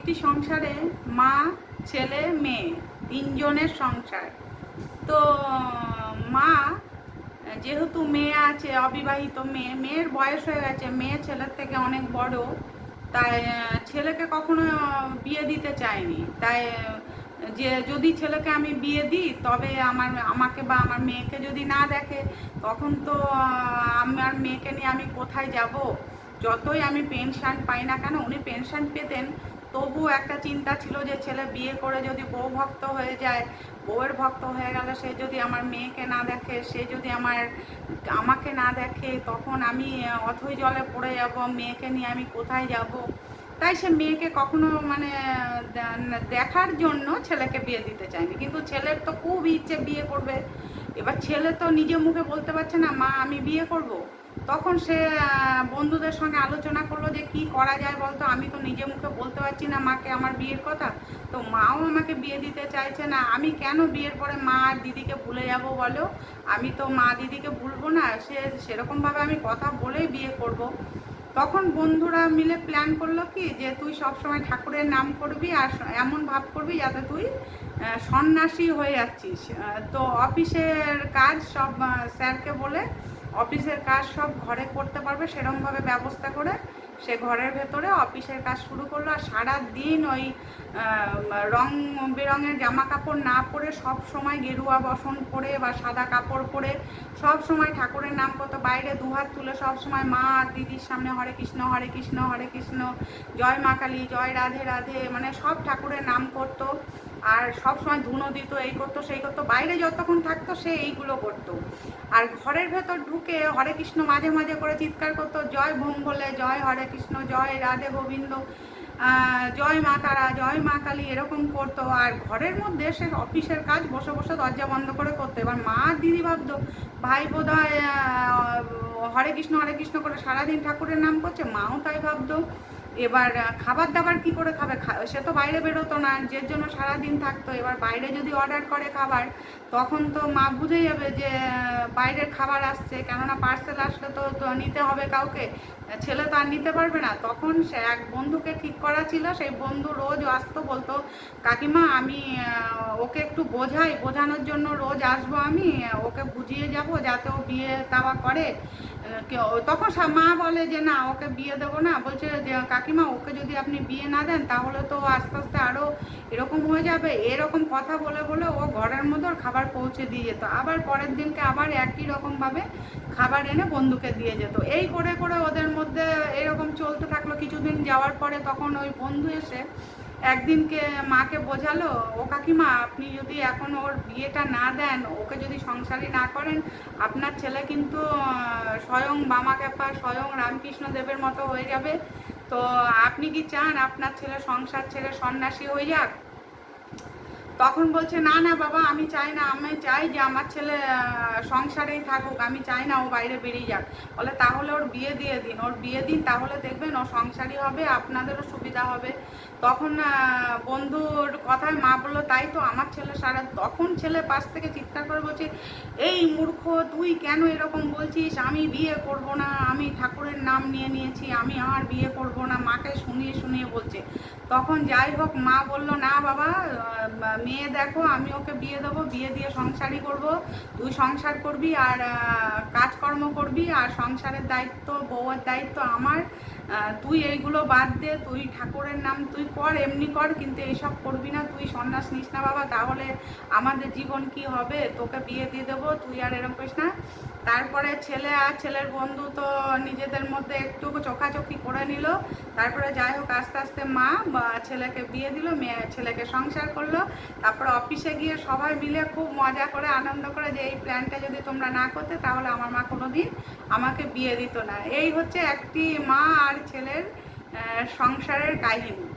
একটি সংসারে মা, ছেলে, মেয়ে, তিনজনের সংসার। তো, মা যেহেতু মেয়ে আছে, অবিবাহিত মেয়ে, মেয়ের বয়স হয়ে গেছে, মেয়ে ছেলের থেকে অনেক বড়, তাই ছেলেকে কখনো বিয়ে দিতে চায়নি তাই, যে যদি ছেলেকে আমি বিয়ে দিই, তবে আমার, আমাকে বা আমার মেয়েকে যদি না দেখে, তখন তো আমার মেয়েকে নিয়ে আমি কোথায় যাব? যতই আমি পেনশন পাই না কেন, উনি পেনশন পেতেন তবু একটা চিন্তা ছিল যে ছেলে বিয়ে করে যদি বউ ভক্ত হয়ে যায়, বউয়ের ভক্ত হয়ে গেলে সে যদি আমার মেয়েকে না দেখে, সে যদি আমার, আমাকে না দেখে, তখন আমি অথই জলে পড়ে যাব, মেয়েকে নিয়ে আমি কোথায় যাব? তাই সে মেয়েকে কখনো মানে দেখার জন্য ছেলেকে বিয়ে দিতে চায়নি। কিন্তু ছেলের তো খুব ইচ্ছে বিয়ে করবে। এবার ছেলে তো নিজে মুখে বলতে পারছে না, মা, আমি বিয়ে করব। তখন সে বন্ধুদের সঙ্গে আলোচনা করল যে কি করা যায় বলতো? আমি তো নিজে মুখে বলতে পারছি না মাকে আমার বিয়ের কথা। তো মাও আমাকে বিয়ে দিতে চাইছে না। আমি কেন বিয়ের পরে মা আর দিদিকে ভুলে যাব বলো? আমি তো মা দিদিকে ভুলবো না। সে সেরকমভাবে আমি কথা বলেই বিয়ে করব। তখন বন্ধুরা মিলে প্ল্যান করল কি যে তুই সবসময় ঠাকুরের নাম করবি আর এমন ভাব করবি যাতে তুই সন্ন্যাসী হয়ে যাচ্ছিস। তো অফিসের কাজ সব স্যারকে বলে অফিসের কাজ সব ঘরে করতে পারবে সেরকমভাবে ব্যবস্থা করে সে ঘরের ভেতরে অফিসের কাজ শুরু করল। আর সারা দিন ওই রং, বেরঙের জামা কাপড় না পরে সব সময় গেরুয়া বসন পরে বা সাদা কাপড় পরে সব সময় ঠাকুরের নাম করতো বাইরে দুহাত তুলে সব সময় মা দিদির সামনে হরে কৃষ্ণ হরে কৃষ্ণ হরে কৃষ্ণ, জয় মা কালী, জয় রাধে রাধে মানে সব ঠাকুরের নাম করতো। আর সব সময় ধুনো দিত এই করতো, সেই করতো। বাইরে যতক্ষণ থাকতো সে এইগুলো করতো। আর ঘরের ভেতর ঢুকে হরে কৃষ্ণ মাঝে মাঝে করে চিৎকার করতো, জয় ভোম বলে, জয় হরে কৃষ্ণ, জয় রাধে গোবিন্দ জয় মা তারা, জয় মা কালী, এরকম করতো। আর ঘরের মধ্যে সে অফিসের কাজ বসে বসে দরজা বন্ধ করে করতো। এবার মা দিদি ভাবতো, ভাই বোধ হয় হরে কৃষ্ণ হরে কৃষ্ণ করে সারাদিন ঠাকুরের নাম করছে। মাও তাই ভাবতো। এবার খাবার দাবার কি করে খাবে? সে তো বাইরে বেরোতো না, যে জন্য সারাদিন থাকতো। এবার বাইরে যদি অর্ডার করে খাবার, তখন তো মা বুঝে যাবে যে বাইরের খাবার আসছে। কেননা পার্সেল আসলে তো নিতে হবে কাউকে। ছেলে তো আর নিতে পারবে না। তখন সে এক বন্ধুকে ঠিক করা ছিল। সেই বন্ধু রোজ আসতো বলতো, কাকিমা, আমি ওকে একটু বোঝাই। বোঝানোর জন্য রোজ আসব আমি। ওকে বুঝিয়ে যাব যাতে ও বিয়ে তাওয়া করে। তখন মা বলে যে, না, ওকে বিয়ে দেবো না। বলছে যে, কাকিমা, ওকে যদি আপনি বিয়ে না দেন, তাহলে তো আস্তে আস্তে আরও এরকম হয়ে যাবে। এরকম কথা বলে বলে ও ঘরের মধ্যে ওর খাবার পৌঁছে দিয়ে যেত। আবার পরের দিনকে আবার একই রকমভাবে খাবার এনে বন্ধুকে দিয়ে যেত। এই করে করে ওদের মধ্যে এরকম চলতে থাকল। কিছুদিন যাওয়ার পরে তখন ওই বন্ধু এসে একদিনকে মাকে বোঝালো, ও কাকিমা, আপনি যদি এখন ওর বিয়েটা না দেন, ওকে যদি সংসারই না করেন, আপনার ছেলে কিন্তু স্বয়ং বামা ক্যাপা স্বয়ং রামকৃষ্ণ দেবের মতো হয়ে যাবে। তো আপনি কি চান আপনার ছেলে সংসার ছেড়ে সন্ন্যাসী হয়ে যাক? তখন বলছে না না বাবা আমি চাই না আমি চাই যে আমার ছেলে সংসারেই থাকুক আমি চাই না ও বাইরে বেরিয়ে যাক। বলে তাহলে ওর বিয়ে দিয়ে দিন ওর বিয়ে দিন তাহলে দেখবেন ও সংসারই হবে আপনাদেরও সুবিধা হবে। তখন আহ, বন্ধুর কথায় মা বলল, তাই তো আমার ছেলে সারা তখন ছেলে পাশ থেকে চিৎকার করে বলছে, এই মূর্খ, তুই কেন এরকম বলছিস? আমি বিয়ে করব না, আমি ঠাকুরের নাম নিয়ে নিয়েছি, আমি আর বিয়ে করব না। মাকে শুনিয়ে শুনিয়ে বলছে। তখন যাই হোক, মা বলল, না বাবা মেয়ে দেখো, আমি ওকে বিয়ে দেবো, বিয়ে দিয়ে সংসারই করব। তুই সংসার করবি আর কাজকর্ম করবি আর সংসারের দায়িত্ব, বউয়ের দায়িত্ব আমার। তুই এইগুলো বাদ দে, তুই ঠাকুরের নাম তুই কর এমনি কর, কিন্তু এইসব করবি না, তুই সন্ন্যাস নিস না বাবা, তাহলে আমাদের জীবন কি হবে? তোকে বিয়ে দিয়ে দেবো, তুই আর এরকম করিস না। তারপরে ছেলে আর ছেলের বন্ধু তো নিজেদের মধ্যে একটু চোখাচোখি করে নিল। তারপরে যাই হোক, আস্তে আস্তে মা ছেলেকে বিয়ে দিল, মেয়ে ছেলেকে সংসার করল। তারপরে অফিসে গিয়ে সবাই মিলে খুব মজা করে, আনন্দ করে যে এই প্ল্যানটা যদি তোমরা না করতে, তাহলে আমার মা কোনো দিন আমাকে বিয়ে দিত না। এই হচ্ছে একটি মা আর ছেলের সংসারের কাহিনী।